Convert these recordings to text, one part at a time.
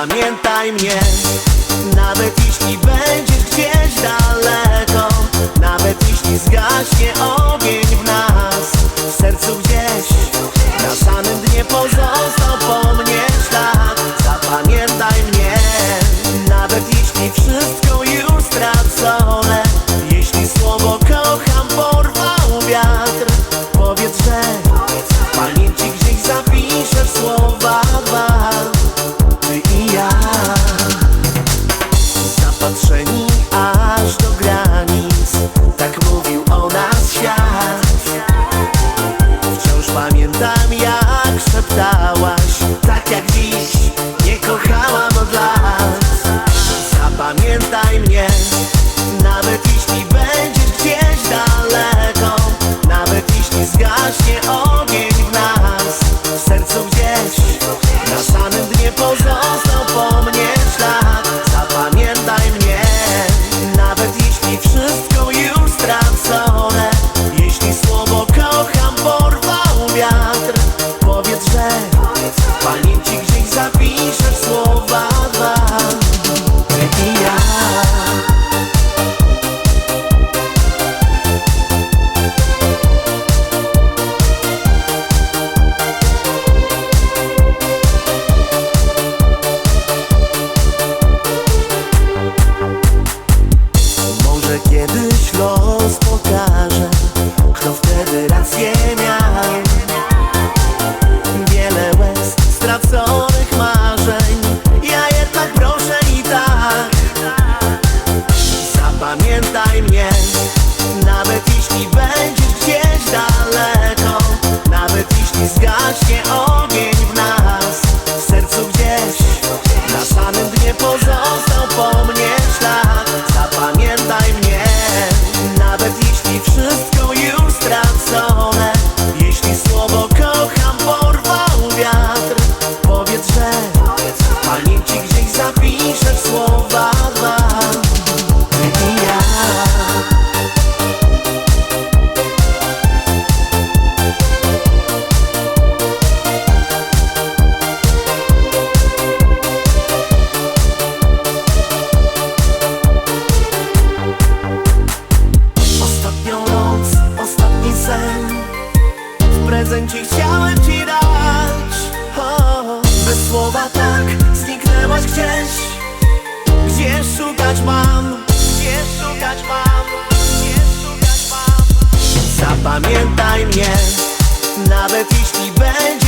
Zapamiętaj mnie Nawet jeśli będziesz gdzieś daleko Jak dziś nie kochałam od lat. Zapamiętaj mnie Nawet jeśli będziesz gdzieś daleko Nawet jeśli zgaśnie ogień w nas. W sercu gdzieś Na samym dnie pozostał po mnie ślad. Zapamiętaj mnie Nawet jeśli wszystko już kiedyś los pokaże Kto wtedy rację miał. Wiele łez straconych marzeń Ja jednak proszę i tak. Zapamiętaj mnie Nawet jeśli będziesz gdzieś daleko Nawet jeśli zgaśnie ogień słowa tak zniknęłaś gdzieś Gdzie szukać mam? Gdzie szukać mam? Gdzie szukać mam? Zapamiętaj mnie Nawet jeśli będziesz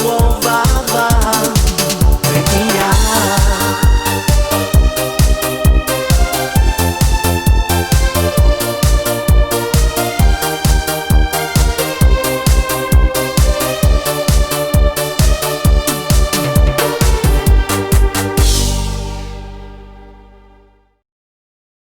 słowa waha